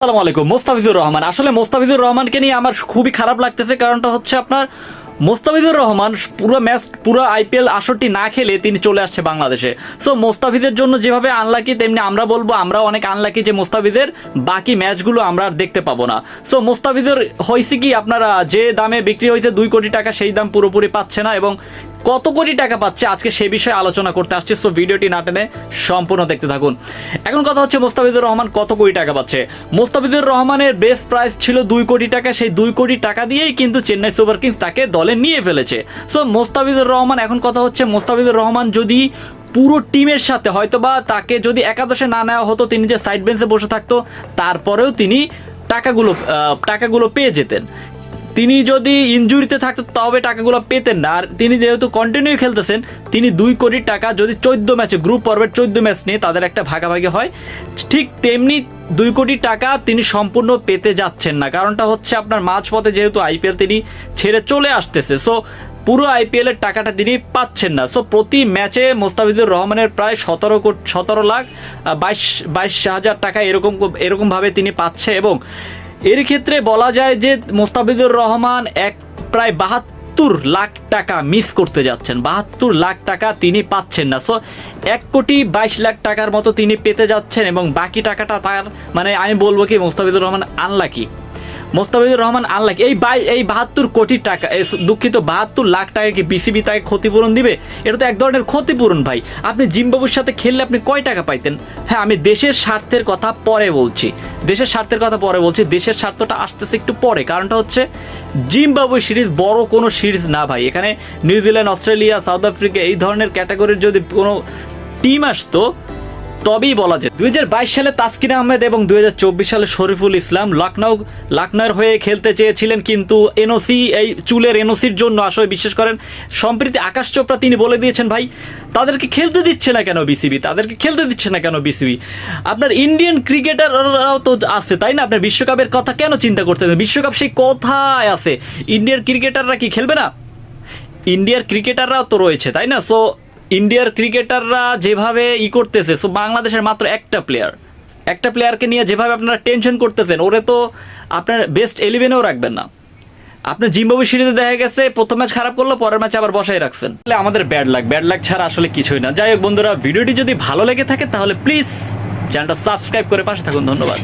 আসসালামু আলাইকুম, মোস্তাফিজুর রহমান। আসলে মোস্তাফিজুর রহমানকে নিয়ে আমার খুবই খারাপ লাগতেছে, কারণটা হচ্ছে আপনার মোস্তাফিজুর রহমান পুরো ম্যাচ, পুরো আইপিএল আসরটি না খেলে তিনি চলে আসছে বাংলাদেশে। সো মোস্তাফিজের জন্য যেভাবে আনলাকি তেমনি আমরা বলব আমরা অনেক আনলাকি যে মোস্তাফিজের বাকি ম্যাচগুলো আমরা আর দেখতে পাবো না। সো মোস্তাফিজের হয়েছে কি আপনারা যে দামে বিক্রি হয়েছে দুই কোটি টাকা, সেই দাম পুরোপুরি পাচ্ছে না এবং কত কোটি টাকা পাচ্ছে আজকে সে বিষয়ে আলোচনা করতে আসছে। সো ভিডিওটি না টেনে সম্পূর্ণ দেখতে থাকুন। এখন কথা হচ্ছে মোস্তাফিজুর রহমান কত কোটি টাকা পাচ্ছে। মোস্তাফিজুর রহমানের বেস্ট প্রাইস ছিল দুই কোটি টাকা, সেই দুই কোটি টাকা দিয়েই কিন্তু চেন্নাই সুপার কিংস তাকে দলে নিয়ে ফেলেছে। সো মোস্তাফিজুর রহমান, এখন কথা হচ্ছে মোস্তাফিজুর রহমান যদি পুরো টিমের সাথে হয়তোবা তাকে যদি একাদশে না নেওয়া হতো, তিনি যে সাইড বেঞ্চে বসে থাকতো, তারপরেও তিনি টাকাগুলো টাকাগুলো পেয়ে যেতেন। তিনি যদি ইনজুরিতে থাকতো, তবে টাকাগুলো পেতেন না। আর তিনি যেহেতু কন্টিনিউ খেলতেছেন, তিনি দুই কোটি টাকা যদি চোদ্দ ম্যাচে গ্রুপ পর্বের চোদ্দ ম্যাচ নিয়ে তাদের একটা ভাগাভাগি হয়, ঠিক তেমনি দুই কোটি টাকা তিনি সম্পূর্ণ পেতে যাচ্ছেন না। কারণটা হচ্ছে আপনার মাঝপথে যেহেতু আইপিএল তিনি ছেড়ে চলে আসতেছে সো পুরো আইপিএল এর টাকাটা তিনি পাচ্ছেন না। সো প্রতি ম্যাচে মোস্তাফিজুর রহমানের প্রায় সতেরো কোটি, সতেরো লাখ বাইশ বাইশ হাজার টাকা এরকম এরকম ভাবে তিনি পাচ্ছে এবং এর ক্ষেত্রে বলা যায় যে মোস্তাফিজুর রহমান এক প্রায় বাহাত্তর লাখ টাকা মিস করতে যাচ্ছেন। বাহাত্তর লাখ টাকা তিনি পাচ্ছেন না। সো এক কোটি বাইশ লাখ টাকার মতো তিনি পেতে যাচ্ছেন এবং বাকি টাকাটা তার মানে আমি বলব কি, মোস্তাফিজুর রহমান আনলাকি মোস্তাফিজুর রহমান আনলাকি এই বাই এই বাহাত্তর কোটি টাকা দুঃখিত বাহাত্তর লাখ টাকা কি বিসিবি তাকে ক্ষতিপূরণ দিবে? এটা তো এক ধরনের ক্ষতিপূরণ ভাই। আপনি জিম্বাবুর সাথে খেললে আপনি কয় টাকা পাইতেন? হ্যাঁ আমি দেশের স্বার্থের কথা পরে বলছি। দেশের স্বার্থের কথা পরে বলছি, দেশের স্বার্থটা আসতেছে একটু পরে। কারণটা হচ্ছে জিম্বাবু সিরিজ বড় কোনো সিরিজ না ভাই। এখানে নিউজিল্যান্ড, অস্ট্রেলিয়া, সাউথ আফ্রিকা, এই ধরনের ক্যাটাগরির যদি কোনো টিম আসতো তবেই বলা যায়। দু হাজার বাইশ সালে তাসকিন আহমেদ এবং দু হাজার চব্বিশ সালে শরীফুল ইসলাম লখনৌ লখনৌর হয়ে খেলতে চেয়েছিলেন কিন্তু এনওসি, এই চুলের এনওসির জন্য আসলে বিশ্বাস করেন। সম্প্রীতি আকাশ চোপড়া তিনি বলে দিয়েছেন, ভাই, তাদেরকে খেলতে দিচ্ছে না কেন বিসিবি? তাদেরকে খেলতে দিচ্ছে না কেন বিসিবি? আপনার ইন্ডিয়ান ক্রিকেটাররাও তো আছে, তাই না? আপনার বিশ্বকাপের কথা কেন চিন্তা করতেছেন বিশ্বকাপ সেই কথায় আছে। ইন্ডিয়ার ক্রিকেটাররা কি খেলবে না? ইন্ডিয়ার ক্রিকেটাররাও তো রয়েছে, তাই না? সো ইন্ডিয়ার ক্রিকেটাররা যেভাবে ই করতেছে, সো বাংলাদেশের মাত্র একটা প্লেয়ার একটা প্লেয়ারকে নিয়ে যেভাবে আপনারা টেনশন করতেছেন, ওরে তো আপনার বেস্ট ইলেভেনেও রাখবেন না। আপনার জিম্বাবু সিরিজে দেখা গেছে, প্রথম ম্যাচ খারাপ করল, পরের ম্যাচে আবার বসাই রাখছেন। তাহলে আমাদের ব্যাড লাগ ব্যাড লাগ ছাড়া আসলে কিছুই না। যাই হোক বন্ধুরা, ভিডিওটি যদি ভালো লেগে থাকে, তাহলে প্লিজ চ্যানেলটা সাবস্ক্রাইব করে পাশে থাকুন। ধন্যবাদ।